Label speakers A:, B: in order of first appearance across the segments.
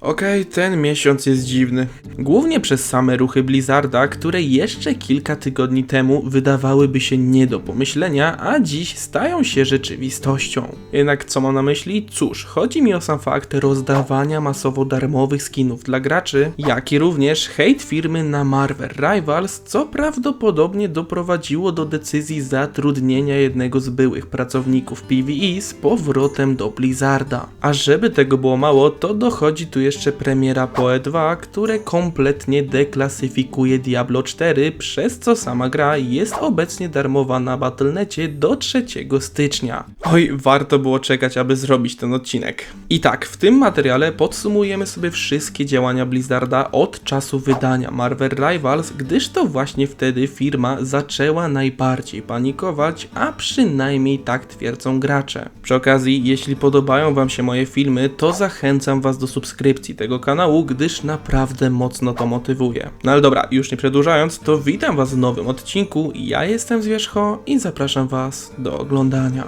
A: Okej, ten miesiąc jest dziwny. Głównie przez same ruchy Blizzarda, które jeszcze kilka tygodni temu wydawałyby się nie do pomyślenia, a dziś stają się rzeczywistością. Jednak co mam na myśli? Cóż, chodzi mi o sam fakt rozdawania masowo darmowych skinów dla graczy, jak i również hejt firmy na Marvel Rivals, co prawdopodobnie doprowadziło do decyzji zatrudnienia jednego z byłych pracowników PvE z powrotem do Blizzarda. A żeby tego było mało, to dochodzi tu jeszcze premiera PoE 2, które kompletnie deklasyfikuje Diablo 4, przez co sama gra jest obecnie darmowa na Battle.necie do 3 stycznia. Oj, warto było czekać, aby zrobić ten odcinek. I tak, w tym materiale podsumujemy sobie wszystkie działania Blizzarda od czasu wydania Marvel Rivals, gdyż to właśnie wtedy firma zaczęła najbardziej panikować, a przynajmniej tak twierdzą gracze. Przy okazji, jeśli podobają Wam się moje filmy, to zachęcam Was do subskrypcji tego kanału, gdyż naprawdę mocno to motywuje. No ale dobra, już nie przedłużając, to witam Was w nowym odcinku. Ja jestem Zwierzcho i zapraszam Was do oglądania.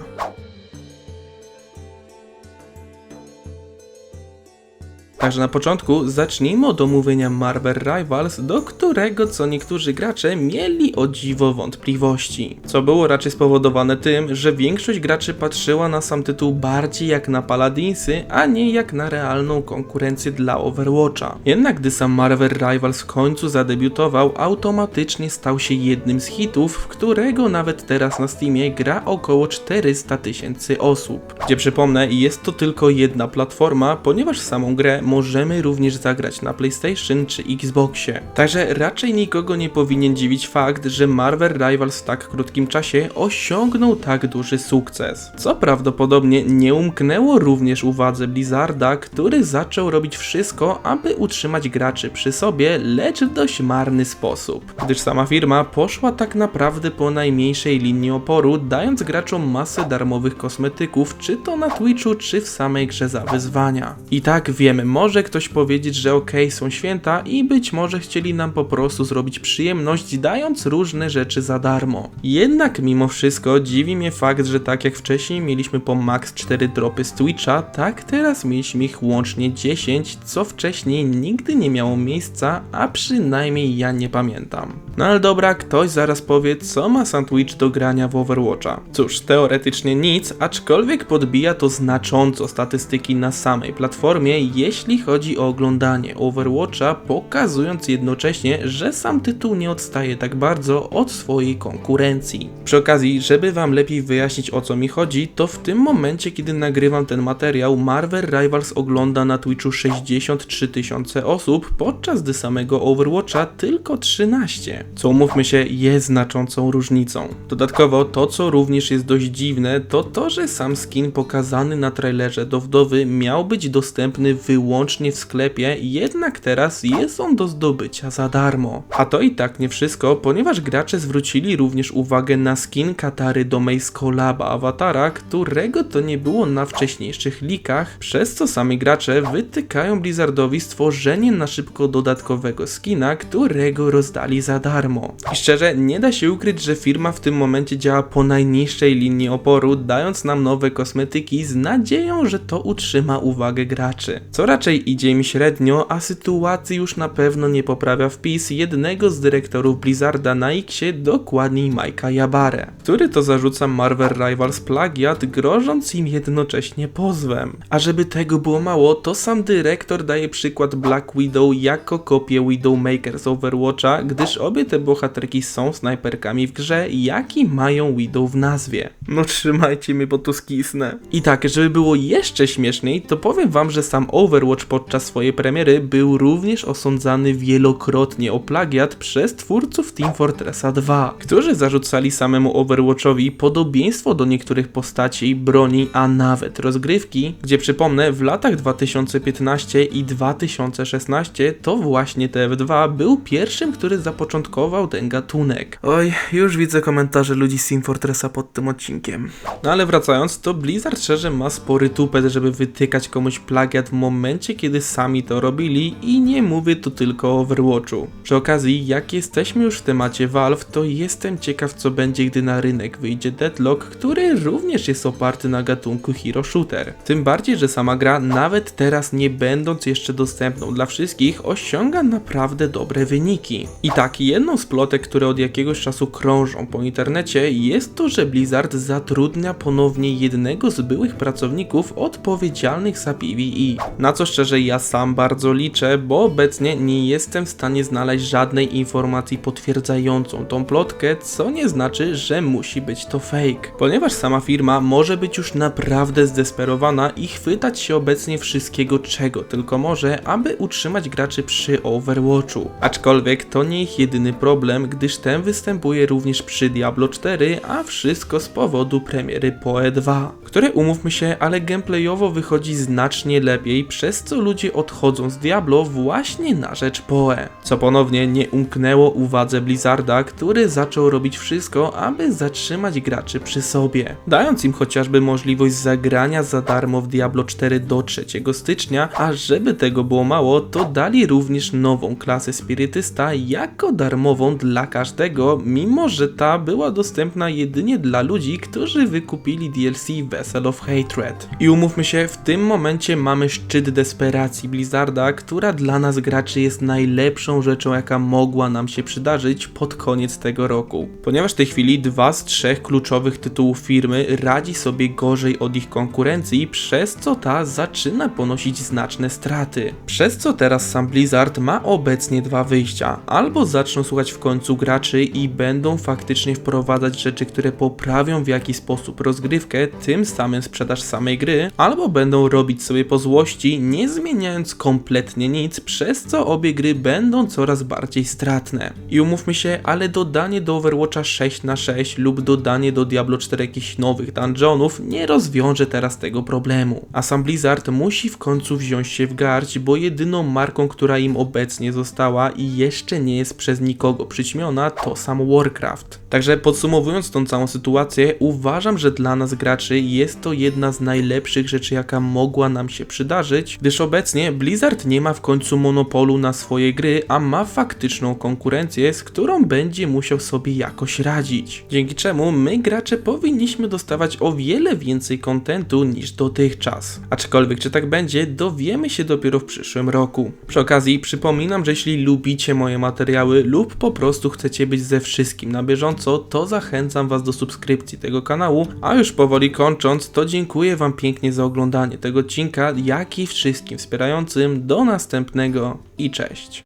A: Także na początku zacznijmy od omówienia Marvel Rivals, do którego co niektórzy gracze mieli o dziwo wątpliwości. Co było raczej spowodowane tym, że większość graczy patrzyła na sam tytuł bardziej jak na Paladinsy, a nie jak na realną konkurencję dla Overwatcha. Jednak gdy sam Marvel Rivals w końcu zadebiutował, automatycznie stał się jednym z hitów, w którego nawet teraz na Steamie gra około 400 tysięcy osób. Gdzie przypomnę, jest to tylko jedna platforma, ponieważ samą grę możemy również zagrać na PlayStation czy Xboxie. Także raczej nikogo nie powinien dziwić fakt, że Marvel Rivals w tak krótkim czasie osiągnął tak duży sukces. Co prawdopodobnie nie umknęło również uwadze Blizzarda, który zaczął robić wszystko, aby utrzymać graczy przy sobie, lecz w dość marny sposób. Gdyż sama firma poszła tak naprawdę po najmniejszej linii oporu, dając graczom masę darmowych kosmetyków, czy to na Twitchu, czy w samej grze za wyzwania. I tak wiemy, może ktoś powiedzieć, że okej, okay, są święta i być może chcieli nam po prostu zrobić przyjemność, dając różne rzeczy za darmo. Jednak mimo wszystko dziwi mnie fakt, że tak jak wcześniej mieliśmy po max 4 dropy z Twitcha, tak teraz mieliśmy ich łącznie 10, co wcześniej nigdy nie miało miejsca, a przynajmniej ja nie pamiętam. No ale dobra, ktoś zaraz powie, co ma sam Twitch do grania w Overwatcha. Cóż, teoretycznie nic, aczkolwiek podbija to znacząco statystyki na samej platformie, jeśli jeśli chodzi o oglądanie Overwatcha, pokazując jednocześnie, że sam tytuł nie odstaje tak bardzo od swojej konkurencji. Przy okazji, żeby wam lepiej wyjaśnić o co mi chodzi, to w tym momencie, kiedy nagrywam ten materiał, Marvel Rivals ogląda na Twitchu 63 tysiące osób, podczas gdy samego Overwatcha tylko 13, co umówmy się jest znaczącą różnicą. Dodatkowo to, co również jest dość dziwne, to to, że sam skin pokazany na trailerze do wdowy miał być dostępny wyłącznie wyłącznie w sklepie, jednak teraz jest on do zdobycia za darmo. A to i tak nie wszystko, ponieważ gracze zwrócili również uwagę na skin Katary do Maze Collaba awatara, którego to nie było na wcześniejszych likach, przez co sami gracze wytykają Blizzardowi stworzenie na szybko dodatkowego skina, którego rozdali za darmo. I szczerze, nie da się ukryć, że firma w tym momencie działa po najniższej linii oporu, dając nam nowe kosmetyki z nadzieją, że to utrzyma uwagę graczy. Co raczej raczej idzie im średnio, a sytuacji już na pewno nie poprawia wpis jednego z dyrektorów Blizzarda na Xie, dokładniej Majka Jabare, który to zarzuca Marvel Rivals plagiat, grożąc im jednocześnie pozwem. A żeby tego było mało, to sam dyrektor daje przykład Black Widow jako kopię Widowmaker z Overwatcha, gdyż obie te bohaterki są snajperkami w grze, jak i mają Widow w nazwie. No trzymajcie mnie, bo tu skisnę. I tak, żeby było jeszcze śmieszniej, to powiem wam, że sam Overwatch Podczas swojej premiery był również osądzany wielokrotnie o plagiat przez twórców Team Fortressa 2, którzy zarzucali samemu Overwatchowi podobieństwo do niektórych postaci, broni, a nawet rozgrywki, gdzie przypomnę, w latach 2015 i 2016 to właśnie TF2 był pierwszym, który zapoczątkował ten gatunek. Oj, już widzę komentarze ludzi z Team Fortressa pod tym odcinkiem. No ale wracając, to Blizzard szczerze ma spory tupet, żeby wytykać komuś plagiat w momencie, momencie, kiedy sami to robili i nie mówię tu tylko o Overwatchu. Przy okazji, jak jesteśmy już w temacie Valve, to jestem ciekaw co będzie, gdy na rynek wyjdzie Deadlock, który również jest oparty na gatunku Hero Shooter. Tym bardziej, że sama gra, nawet teraz nie będąc jeszcze dostępną dla wszystkich, osiąga naprawdę dobre wyniki. I tak, jedną z plotek, które od jakiegoś czasu krążą po internecie, jest to, że Blizzard zatrudnia ponownie jednego z byłych pracowników odpowiedzialnych za PvE. Na co szczerze ja sam bardzo liczę, bo obecnie nie jestem w stanie znaleźć żadnej informacji potwierdzającą tą plotkę, co nie znaczy, że musi być to fake. Ponieważ sama firma może być już naprawdę zdesperowana i chwytać się obecnie wszystkiego, czego tylko może, aby utrzymać graczy przy Overwatchu. Aczkolwiek to nie ich jedyny problem, gdyż ten występuje również przy Diablo 4, a wszystko z powodu premiery PoE 2, które umówmy się, ale gameplayowo wychodzi znacznie lepiej, przez co ludzie odchodzą z Diablo właśnie na rzecz PoE. Co ponownie nie umknęło uwadze Blizzarda, który zaczął robić wszystko, aby zatrzymać graczy przy sobie, dając im chociażby możliwość zagrania za darmo w Diablo 4 do 3 stycznia, a żeby tego było mało, to dali również nową klasę spirytysta jako darmową dla każdego, mimo że ta była dostępna jedynie dla ludzi, którzy wykupili DLC Vessel of Hatred. I umówmy się, w tym momencie mamy szczyt desperacji Blizzarda, która dla nas graczy jest najlepszą rzeczą, jaka mogła nam się przydarzyć pod koniec tego roku. Ponieważ w tej chwili dwa z trzech kluczowych tytułów firmy radzi sobie gorzej od ich konkurencji, przez co ta zaczyna ponosić znaczne straty. Przez co teraz sam Blizzard ma obecnie dwa wyjścia. Albo zaczną słuchać w końcu graczy i będą faktycznie wprowadzać rzeczy, które poprawią w jakiś sposób rozgrywkę, tym samym sprzedaż samej gry, albo będą robić sobie po złości, nie zmieniając kompletnie nic, przez co obie gry będą coraz bardziej stratne. I umówmy się, ale dodanie do Overwatcha 6 na 6 lub dodanie do Diablo 4 jakichś nowych dungeonów nie rozwiąże teraz tego problemu. A sam Blizzard musi w końcu wziąć się w garść, bo jedyną marką, która im obecnie została i jeszcze nie jest przez nikogo przyćmiona, to sam Warcraft. Także podsumowując tą całą sytuację, uważam, że dla nas graczy jest to jedna z najlepszych rzeczy, jaka mogła nam się przydarzyć, gdyż obecnie Blizzard nie ma w końcu monopolu na swoje gry, a ma faktyczną konkurencję, z którą będzie musiał sobie jakoś radzić. Dzięki czemu my gracze powinniśmy dostawać o wiele więcej kontentu niż dotychczas. Aczkolwiek czy tak będzie, dowiemy się dopiero w przyszłym roku. Przy okazji przypominam, że jeśli lubicie moje materiały lub po prostu chcecie być ze wszystkim na bieżąco, to zachęcam was do subskrypcji tego kanału, a już powoli kończąc, to dziękuję wam pięknie za oglądanie tego odcinka, jak i wszystkim wspierającym. Do następnego i cześć.